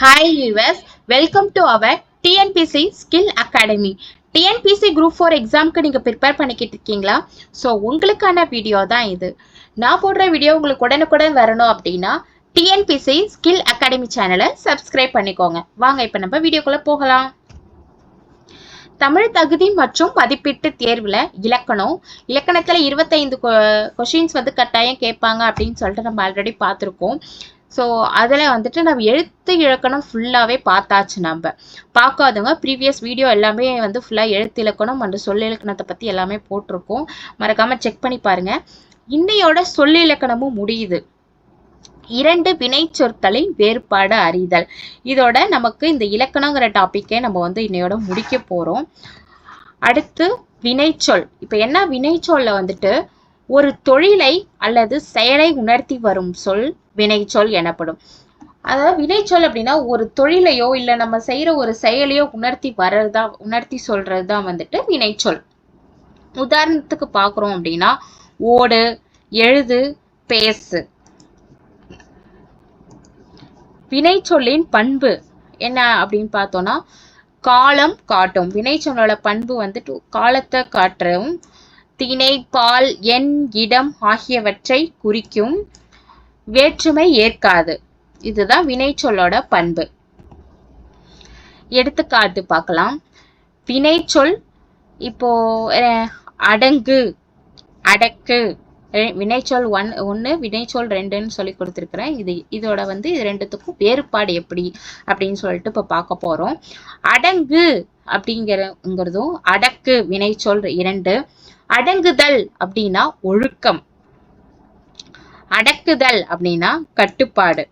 Hi US welcome to our TNPSC skill academy TNPSC group four எக்ஸாம்க்கு நீங்கள் prepare பண்ணிக்கிட்டு இருக்கீங்களா? ஸோ உங்களுக்கான வீடியோ தான் இது. நான் போடுற வீடியோ உங்களுக்கு உடனுக்குடன் வரணும் அப்படின்னா டிஎன்பிசி ஸ்கில் அகாடமி சேனலை சப்ஸ்கிரைப் பண்ணிக்கோங்க. வாங்க இப்போ நம்ம வீடியோக்குள்ளே போகலாம். தமிழ் தகுதி மற்றும் மதிப்பீட்டு தேர்வில் இலக்கணம். இலக்கணத்தில் இருபத்தைந்து கொஷின்ஸ் வந்து கட்டாயம் கேட்பாங்க அப்படின்னு சொல்லிட்டு நம்ம ஆல்ரெடி பார்த்துருக்கோம். ஸோ அதில் வந்துட்டு நம்ம எழுத்து இலக்கணம் ஃபுல்லாகவே பார்த்தாச்சு நம்ம. பார்க்காதவங்க ப்ரீவியஸ் வீடியோ எல்லாமே வந்து ஃபுல்லாக எழுத்து இலக்கணம் மற்றும் சொல் இலக்கணத்தை பற்றி எல்லாமே போட்டிருக்கோம். மறக்காமல் செக் பண்ணி பாருங்கள் இன்னையோட சொல் இலக்கணமும் முடியுது. இரண்டு வினை சொற்களின் வேறுபாடு அறிதல். இதோட நமக்கு இந்த இலக்கணங்கிற டாப்பிக்கே நம்ம வந்து இன்னையோட முடிக்க போகிறோம் அடுத்து வினைச்சொல். இப்போ என்ன வினைச்சொல்ல வந்துட்டு ஒரு தொழிலை அல்லது செயலை உணர்த்தி வரும் சொல் வினைச்சொல் எனப்படும். அதாவது வினைச்சொல் அப்படின்னா ஒரு தொழிலையோ இல்லை நம்ம செய்கிற ஒரு செயலையோ உணர்த்தி வர்றதா உணர்த்தி சொல்றது தான் வந்துட்டு வினைச்சொல். உதாரணத்துக்கு பார்க்குறோம் அப்படின்னா ஓடு எழுது பேசு. வினைச்சொல்லின் பண்பு என்ன அப்படின்னு பார்த்தோம்னா காலம் காட்டும். வினைச்சொல்லோட பண்பு வந்துட்டு காலத்தை காட்டுறவும் திணை பால் எண் இடம் ஆகியவற்றை குறிக்கும் வேற்றுமை ஏற்காது. இதுதான் வினைச்சொல்லோட பண்பு. எடுத்துக்காட்டு பார்க்கலாம். வினைச்சொல் இப்போ அடங்கு அடக்கு. வினைச்சொல் ஒன் ஒன்று வினைச்சொல் ரெண்டுன்னு சொல்லி கொடுத்துருக்குறேன். இது இதோட வந்து இது ரெண்டுத்துக்கும் வேறுபாடு எப்படி அப்படின்னு சொல்லிட்டு இப்போ பார்க்க போகிறோம் அடங்கு அப்படிங்கிறங்கிறதும் அடக்கு வினைச்சொல் இரண்டு. அடங்குதல் அப்படின்னா ஒழுக்கம். அடக்குதல் அப்படின்னா கட்டுப்பாடு.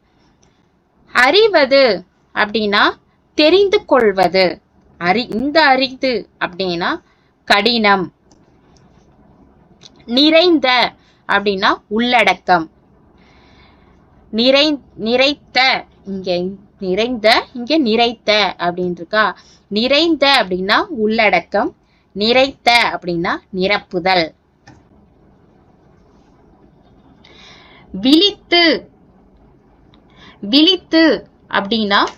அறிவது அப்படின்னா தெரிந்து கொள்வது. அறி இந்த அறிந்து அப்படின்னா கடினம். நிறைந்த அப்படின்னா உள்ளடக்கம். நிறை நிறைத்த இங்க நிறைந்த இங்க நிறைத்த அப்படின்னு இருக்கா நிறைந்த அப்படின்னா உள்ளடக்கம். நிறைத்த அப்படின்னா நிரப்புதல். விழித்து. விழித்து அப்படின்னா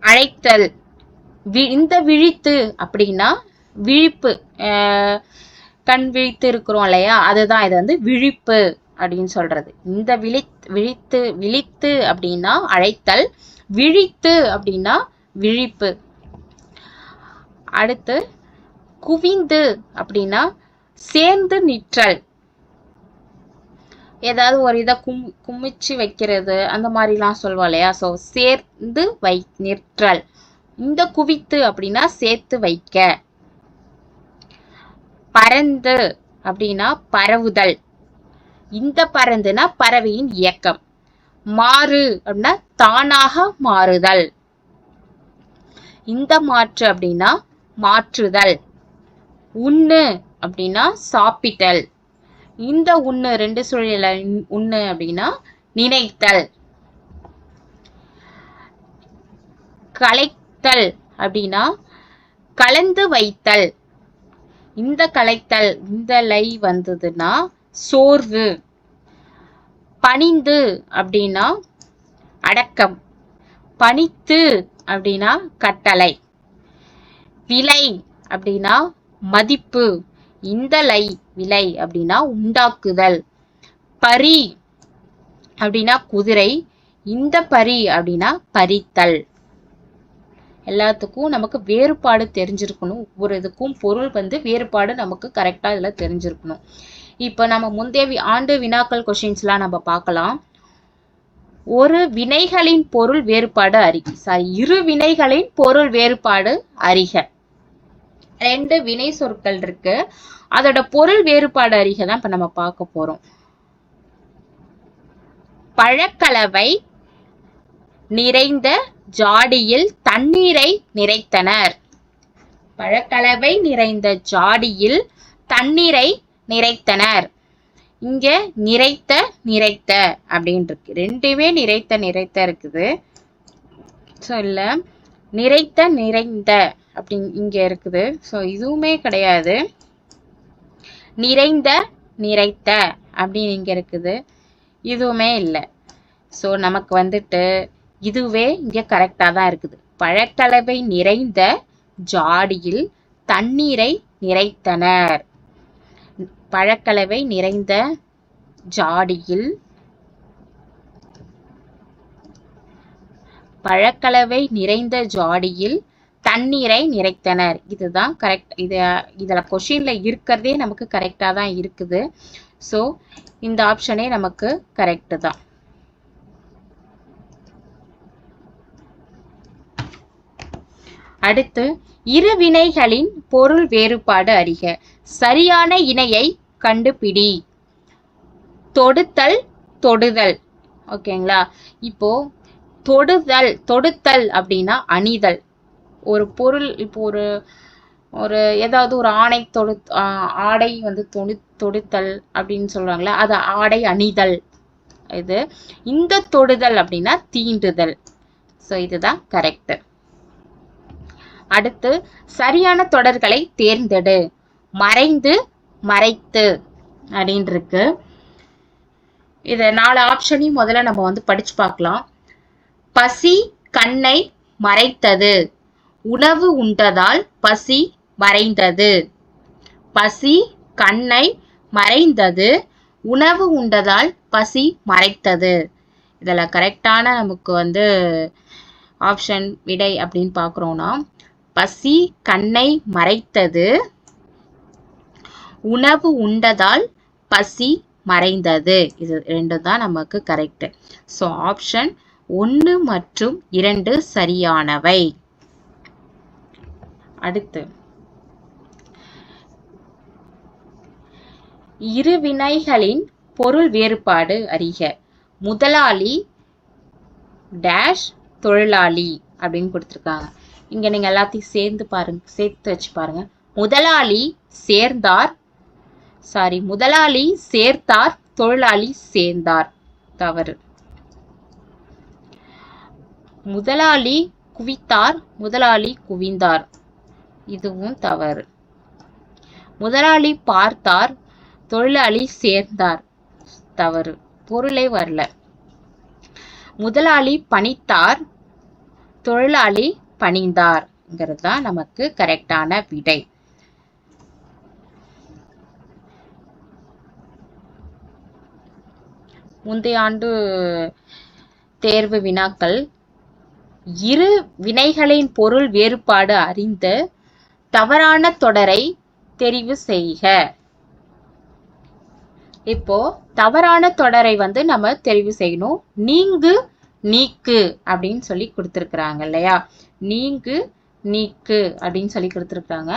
அழைத்தல். வி- இந்த விழித்து அப்படின்னா விழிப்பு. கண் விழித்து இருக்கிறோம் இல்லையா? அதுதான் இது வந்து விழிப்பு அப்படின்னு சொல்றது. இந்த விழி விழித்து விழித்து அப்படின்னா அழைத்தல். விழித்து அப்படின்னா விழிப்பு. அடுத்து குவிந்து அப்படின்னா சேர்ந்து நிற்றல். ஏதாவது ஒரு இதை கும் குமிச்சு வைக்கிறது அந்த மாதிரிலாம் சொல்லுவோம் இல்லையா? ஸோ சேர்ந்து வை நிற்றல். இந்த குவித்து அப்படின்னா சேர்த்து வைக்க. பறந்து அப்படின்னா பரவுதல். இந்த பறந்துனா பறவையின் இயக்கம். மாறு அப்படின்னா தானாக மாறுதல். இந்த மாற்று அப்படின்னா மாற்றுதல். உண்ணு அப்படின்னா சாப்பிட்டல். இந்த உண்ணு ரெண்டு சூழல உண்ணு அப்படின்னா நினைத்தல். கலைத்தல் அப்படின்னா கலந்து வைத்தல். இந்த கலைத்தல் இந்த லை வந்ததுன்னா சோர்வு. பணிந்து அப்படின்னா அடக்கம். பணித்து அப்படின்னா கட்டளை. விலை அப்படின்னா மதிப்பு. இந்த லை விலை அப்படின்னா உண்டாக்குதல். பரி அப்படின்னா குதிரை. இந்த பரி அப்படின்னா பறித்தல். எல்லாத்துக்கும் நமக்கு வேறுபாடு தெரிஞ்சிருக்கணும். ஒவ்வொரு இதுக்கும் பொருள் வந்து வேறுபாடு நமக்கு கரெக்டாக இதில் தெரிஞ்சிருக்கணும். இப்போ நம்ம முந்தைய வி- ஆண்டு வினாக்கள் கொஷின்ஸ்லாம் நம்ம பார்க்கலாம். ஒரு வினைகளின் பொருள் வேறுபாடு அறிக. சாரி இரு வினைகளின் பொருள் வேறுபாடு அறிக. ரெண்டு வினை சொற்கள் இருக்கு. அதோட பொருள் வேறுபாடு அறிக தான் இப்ப நம்ம பார்க்க போறோம். பழக்கலவை நிறைந்த ஜாடியில் தண்ணீரை நிறைத்தனர். பழக்கலவை நிறைந்த ஜாடியில் தண்ணீரை நிறைத்தனர். இங்க நிறைத்த நிறைத்த அப்படின்னு இருக்கு ரெண்டுமே நிறைத்த நிறைத்த இருக்குது. ஸோ இல்லை. நிறைத்த நிறைந்த அப்படி இங்க இருக்குது. ஸோ இதுவுமே கிடையாது. நிறைந்த நிறைத்த அப்படின்னு இங்க இருக்குது. இதுவுமே இல்லை. ஸோ நமக்கு வந்துட்டு இதுவே இங்கே கரெக்டாக தான் இருக்குது. பழக்கலவை நிறைந்த ஜாடியில் தண்ணீரை நிறைத்தனர். பழக்கலவை நிறைந்த ஜாடியில் பழக்கலவை நிறைந்த ஜாடியில் தண்ணீரை நிறைத்தனர். இதுதான் கரெக்ட் இது இதில் கொஷினில் இருக்கிறதே நமக்கு கரெக்டாக தான் இருக்குது. ஸோ இந்த ஆப்ஷனே நமக்கு கரெக்டு தான். அடுத்து இரு வினைகளின் பொருள் வேறுபாடு அறிக. சரியான இணையை கண்டுபிடி. தொடுத்தல் தொடுதல். ஓகேங்களா? இப்போ தொடுதல் தொடுத்தல் அப்படின்னா அணிதல். ஒரு பொருள் இப்போ ஒரு ஒரு ஏதாவது ஒரு ஆணை தொடு ஆடை வந்து தொடு தொடுத்தல் அப்படின்னு சொல்றாங்களே அது ஆடை அணிதல். இது இந்த தொடுதல் அப்படின்னா தீண்டுதல். ஸோ இதுதான் கரெக்ட் அடுத்து சரியான தொடர்களை தேர்ந்தெடு. மறைந்து மறைத்து அப்படின்னு இருக்கு இதை நாலு ஆப்ஷனையும் முதல்ல நம்ம வந்து படிச்சு பார்க்கலாம். பசி கண்ணை மறைத்தது. உணவு உண்டதால் பசி மறைந்தது. பசி கண்ணை மறைந்தது. உணவு உண்டதால் பசி மறைத்தது. இதில் கரெக்டான நமக்கு வந்து ஆப்ஷன் விடை அப்படின்னு பார்க்குறோன்னா பசி கண்ணை மறைத்தது. உணவு உண்டதால் பசி மறைந்தது. இது ரெண்டு தான் நமக்கு கரெக்ட் ஸோ ஆப்ஷன் ஒன்று மற்றும் இரண்டு சரியானவை. அடுத்து இரு வினைகளின் பொருள் வேறுபாடு அறிக. முதலாளி டேஷ் தொழிலாளி அப்படின்னு கொடுத்துருக்காங்க. இங்க நீங்க எல்லாத்தையும் சேர்ந்து பாருங்க சேர்த்து வச்சு பாருங்க. முதலாளி சேர்ந்தார் சாரி முதலாளி சேர்த்தார் தொழிலாளி சேர்ந்தார். தவறு. முதலாளி குவித்தார் முதலாளி குவிந்தார். இதுவும் தவறு. முதலாளி பார்த்தார் தொழிலாளி சேர்ந்தார். தவறு. பொருளே வரல. முதலாளி பணித்தார் தொழிலாளி பணிந்தார்ங்கிறது தான் நமக்கு கரெக்டான விடை. முந்தைய ஆண்டு தேர்வு வினாக்கள். இரு வினைகளின் பொருள் வேறுபாடு அறிந்து தவறான தொடரை தெரிவு செய்க. இப்போ தவறான தொடரை வந்து நம்ம தெரிவு செய்யணும். நீங்கு நீக்கு அப்படின்னு சொல்லி கொடுத்துருக்குறாங்க இல்லையா? நீங்கு நீக்கு அப்படின்னு சொல்லி கொடுத்துருக்காங்க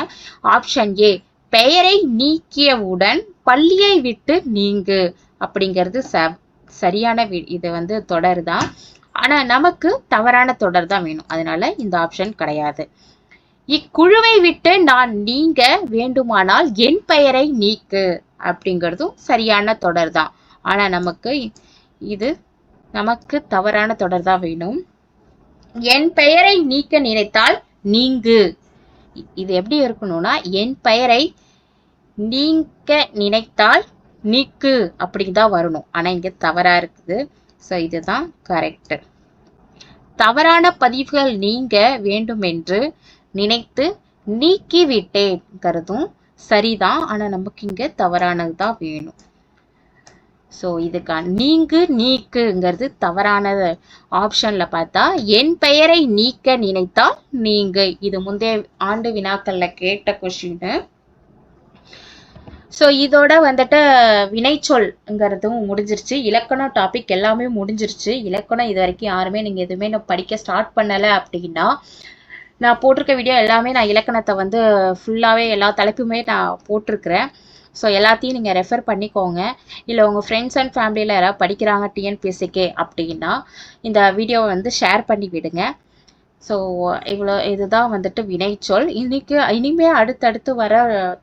ஆப்ஷன் ஏ பெயரை நீக்கியவுடன் பள்ளியை விட்டு நீங்கு அப்படிங்கிறது ச சரியான வி- இது வந்து தொடர் தான் ஆனால் நமக்கு தவறான தொடர் தான் வேணும். அதனால இந்த ஆப்ஷன் கிடையாது. இக்குழுவை விட்டு நான் நீங்க வேண்டுமானால் என் பெயரை நீக்கு அப்படிங்கிறதும் சரியான தொடர் தான். ஆனா நமக்கு இது நமக்கு தவறான தொடர் தான் வேணும். என் பெயரை நீக்க நினைத்தால் நீங்கு. இது எப்படி இருக்கணும்னா என் பெயரை நீக்க நினைத்தால் நீக்கு அப்படின்னு தான் வரணும். ஆனா இங்க தவறா இருக்குது. ஸோ இதுதான் கரெக்ட் தவறான பதிவுகள் நீங்க வேண்டுமென்று நினைத்து நீக்கிவிட்டேங்கிறதும் சரிதான். ஆனா நமக்கு இங்க தவறானது தான் வேணும். ஸோ இதுக்கான நீங்கு நீக்குங்கிறது தவறான ஆப்ஷன்ல பார்த்தா என் பெயரை நீக்க நினைத்தால் நீங்கு. இது முந்தைய ஆண்டு வினாக்கள்ல கேட்ட கொஷின்னு ஸோ இதோட வந்துட்டு வினைச்சொல்ங்கிறதும் முடிஞ்சிருச்சு. இலக்கணம் டாபிக் எல்லாமே முடிஞ்சிருச்சு. இலக்கணம் இது வரைக்கும் யாருமே நீங்கள் எதுவுமே நான் படிக்க ஸ்டார்ட் பண்ணலை அப்படின்னா நான் போட்டிருக்க வீடியோ எல்லாமே நான் இலக்கணத்தை வந்து ஃபுல்லாகவே எல்லா தலைப்புமே நான் போட்டிருக்கிறேன். ஸோ எல்லாத்தையும் நீங்கள் ரெஃபர் பண்ணிக்கோங்க. இல்லை உங்கள் ஃப்ரெண்ட்ஸ் அண்ட் ஃபேமிலியில் யாராவது படிக்கிறாங்க டிஎன்பிஎஸ்சிக்கே அப்படின்னா இந்த வீடியோவை வந்து ஷேர் பண்ணி விடுங்க. ஸோ இவ்வளோ இதுதான் வந்துட்டு வினைச்சொல். இன்னைக்கு இனிமே அடுத்தடுத்து வர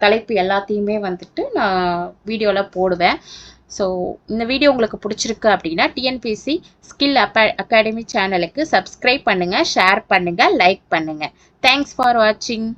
தலைப்பு எல்லாத்தையுமே வந்துட்டு நான் வீடியோவில் போடுவேன். ஸோ இந்த வீடியோ உங்களுக்கு பிடிச்சிருக்கு அப்படின்னா டிஎன்பிஎஸ்சி ஸ்கில் அப்பா அகாடமி சேனலுக்கு சப்ஸ்கிரைப் பண்ணுங்கள் ஷேர் பண்ணுங்கள் லைக் பண்ணுங்கள் தேங்க்ஸ் ஃபார் வாட்சிங்